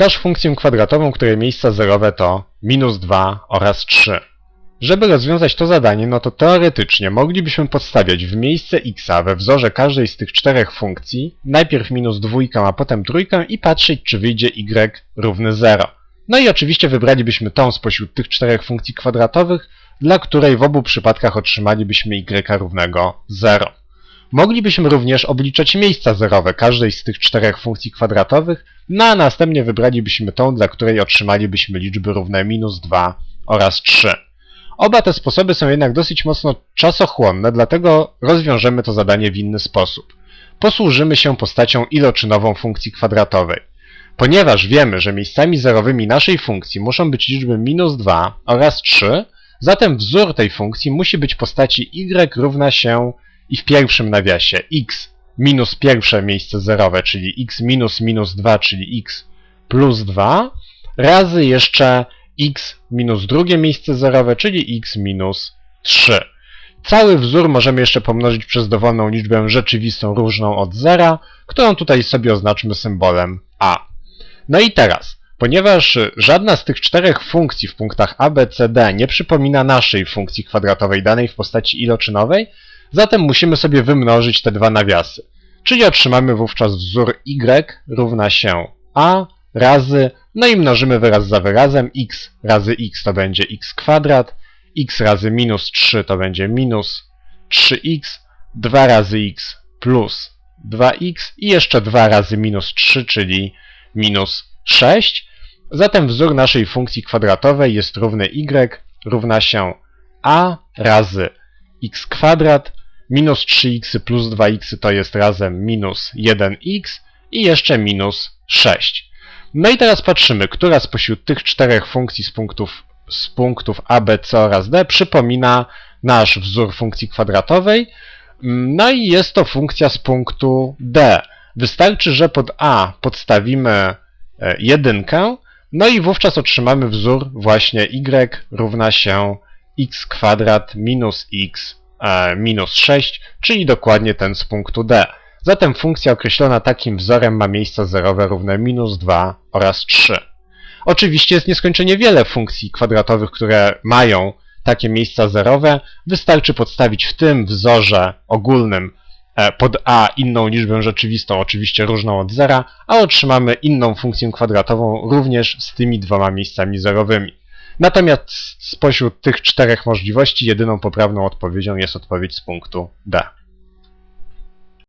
Wskaż funkcję kwadratową, której miejsca zerowe to minus 2 oraz 3. Żeby rozwiązać to zadanie, no to teoretycznie moglibyśmy podstawiać w miejsce x we wzorze każdej z tych czterech funkcji najpierw minus dwójkę, a potem trójkę i patrzeć, czy wyjdzie y równy 0. No i oczywiście wybralibyśmy tą spośród tych czterech funkcji kwadratowych, dla której w obu przypadkach otrzymalibyśmy y równego 0. Moglibyśmy również obliczać miejsca zerowe każdej z tych czterech funkcji kwadratowych, no a następnie wybralibyśmy tą, dla której otrzymalibyśmy liczby równe minus 2 oraz 3. Oba te sposoby są jednak dosyć mocno czasochłonne, dlatego rozwiążemy to zadanie w inny sposób. Posłużymy się postacią iloczynową funkcji kwadratowej. Ponieważ wiemy, że miejscami zerowymi naszej funkcji muszą być liczby minus 2 oraz 3, zatem wzór tej funkcji musi być postaci y równa się i w pierwszym nawiasie x minus pierwsze miejsce zerowe, czyli x minus minus 2, czyli x plus 2, razy jeszcze x minus drugie miejsce zerowe, czyli x minus 3. Cały wzór możemy jeszcze pomnożyć przez dowolną liczbę rzeczywistą różną od zera, którą tutaj sobie oznaczmy symbolem a. No i teraz, ponieważ żadna z tych czterech funkcji w punktach a, b, c, d nie przypomina naszej funkcji kwadratowej danej w postaci iloczynowej, zatem musimy sobie wymnożyć te dwa nawiasy. Czyli otrzymamy wówczas wzór y równa się a razy, no i mnożymy wyraz za wyrazem, x razy x to będzie x kwadrat, x razy minus 3 to będzie minus 3x, 2 razy x plus 2x i jeszcze 2 razy minus 3, czyli minus 6. Zatem wzór naszej funkcji kwadratowej jest równy y równa się a razy x kwadrat, minus 3x plus 2x to jest razem minus 1x i jeszcze minus 6. No i teraz patrzymy, która spośród tych czterech funkcji z punktów, z punktów a, b, c oraz d przypomina nasz wzór funkcji kwadratowej. No i jest to funkcja z punktu d. Wystarczy, że pod a podstawimy e, jedynkę, no i wówczas otrzymamy wzór właśnie y równa się x kwadrat minus x minus 6, czyli dokładnie ten z punktu d. Zatem funkcja określona takim wzorem ma miejsca zerowe równe minus 2 oraz 3. Oczywiście jest nieskończenie wiele funkcji kwadratowych, które mają takie miejsca zerowe. Wystarczy podstawić w tym wzorze ogólnym e, pod a inną liczbę rzeczywistą, oczywiście różną od zera, a otrzymamy inną funkcję kwadratową również z tymi dwoma miejscami zerowymi. Natomiast spośród tych czterech możliwości jedyną poprawną odpowiedzią jest odpowiedź z punktu D.